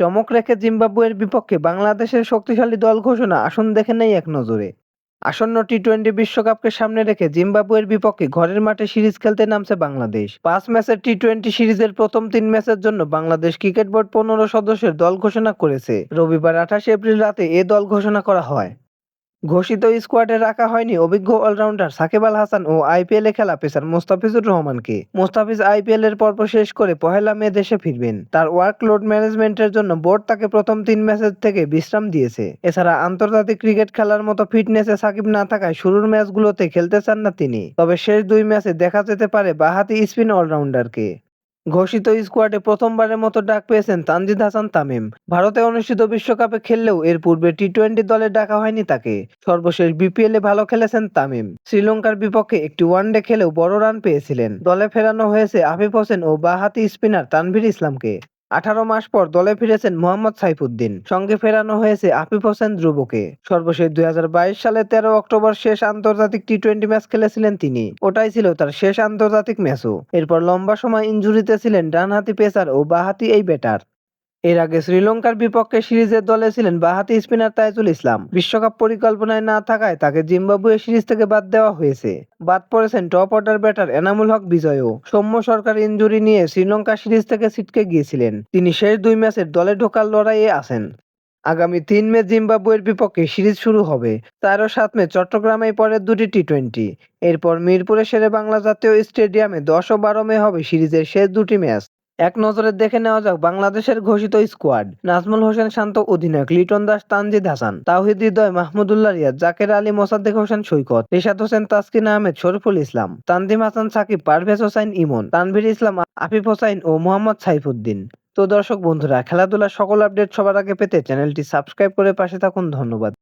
চমক রেখে জিম্বাবুয়ের বিপক্ষে বাংলাদেশের শক্তিশালী দল ঘোষণা, আসন দেখে নেই এক নজরে। আসন্ন টি টোয়েন্টি বিশ্বকাপকে সামনে রেখে জিম্বাবুয়ের বিপক্ষে ঘরের মাঠে সিরিজ খেলতে নামছে বাংলাদেশ। পাঁচ ম্যাচের টি টোয়েন্টি সিরিজের প্রথম তিন ম্যাচের জন্য বাংলাদেশ ক্রিকেট বোর্ড পনেরো সদস্যের দল ঘোষণা করেছে। রবিবার আঠাশে এপ্রিল রাতে এ দল ঘোষণা করা হয়। ঘোষিত স্কোয়াডে রাখা হয়নি অভিজ্ঞ অলরাউন্ডার সাকিব আল হাসান ও আইপিএলে খেলা পেসার মোস্তাফিজুর রহমানকে। মোস্তাফিজ আইপিএল এর পর্ব শেষ করে পহেলা মে দেশে ফিরবেন। তার ওয়ার্কলোড ম্যানেজমেন্টের জন্য বোর্ড তাকে প্রথম তিন ম্যাচের থেকে বিশ্রাম দিয়েছে। এছাড়া আন্তর্জাতিক ক্রিকেট খেলার মতো ফিটনেসে সাকিব না থাকায় শুরুর ম্যাচগুলোতে খেলতে চান না তিনি। তবে শেষ দুই ম্যাচে দেখা যেতে পারে বাহাতি স্পিন অলরাউন্ডারকে। ঘোষিত স্কোয়াডে প্রথমবারের মতো ডাক পেয়েছেন তানজিদ হাসান তামিম। ভারতে অনুষ্ঠিত বিশ্বকাপে খেললেও এর পূর্বে টি টোয়েন্টি দলে ডাকা হয়নি তাকে। সর্বশেষ বিপিএলে ভালো খেলেছেন তামিম। শ্রীলঙ্কার বিপক্ষে একটি ওয়ানডে খেলেও বড় রান পেয়েছিলেন। দলে ফেরানো হয়েছে আফিফ হোসেন ও বাহাতি স্পিনার তানভীর ইসলামকে। আঠারো মাস পর দলে ফিরেছেন মোহাম্মদ সাইফুদ্দিন। সঙ্গে ফেরানো হয়েছে আফিফ হোসেন ধ্রুবকে। সর্বশেষ দুই সালে তেরো অক্টোবর শেষ আন্তর্জাতিক টি টোয়েন্টি ম্যাচ খেলেছিলেন তিনি। ওটাই ছিল তার শেষ আন্তর্জাতিক ম্যাচও। এরপর লম্বা সময় ইঞ্জুরিতে ছিলেন ডানহাতি পেসার ও বাহাতি এই ব্যাটার। এর আগে শ্রীলঙ্কার বিপক্ষে সিরিজের দলে ছিলেন বাহাতি স্পিনার তাইজুল ইসলাম। বিশ্বকাপ পরিকল্পনায় না থাকায় তাকে জিম্বাবুয়ে সিরিজ থেকে বাদ দেওয়া হয়েছে। বাদ পড়েছেন top order batter Enamul Haque বিজয়ও। Soumya Sarkar injury নিয়ে শ্রীলঙ্কা সিরিজ থেকে ছিটকে গিয়েছিলেন। তিনি শেষ দুই ম্যাচের দলে ঢোকার লড়াইয়ে আছেন। আগামী তিন মে জিম্বাবুয়ের বিপক্ষে সিরিজ শুরু হবে। চার ও সাত মে চট্টগ্রামে পরের দুটি টি টোয়েন্টি এরপর মিরপুরে শেরে বাংলা জাতীয় স্টেডিয়ামে দশ ও বারো মে হবে সিরিজের শেষ দুটি ম্যাচ। এক নজরে দেখে নেওয়া যাক বাংলাদেশের ঘোষিত স্কোয়াড। নাজমুল হোসেন শান্ত অধিনায়ক, লিটন দাস, তানজিদ হাসান, তাওহিদ হৃদয়, মাহমুদুল্লাহ রিয়াদ, জাকের আলী, মোসাদ্দেক হোসেন সৈকত, রিশাদ হোসেন, তাসকিন আহমেদ, শরীফুল ইসলাম, তানজিম হাসান, সাকিব, পারভেজ হোসাইন, ইমন, তানভীর ইসলাম, আফিফ হোসাইন ও মোহাম্মদ সাইফুদ্দিন। তো দর্শক বন্ধুরা, খেলাধুলার সকল আপডেট সবার আগে পেতে চ্যানেলটি সাবস্ক্রাইব করে পাশে থাকুন। ধন্যবাদ।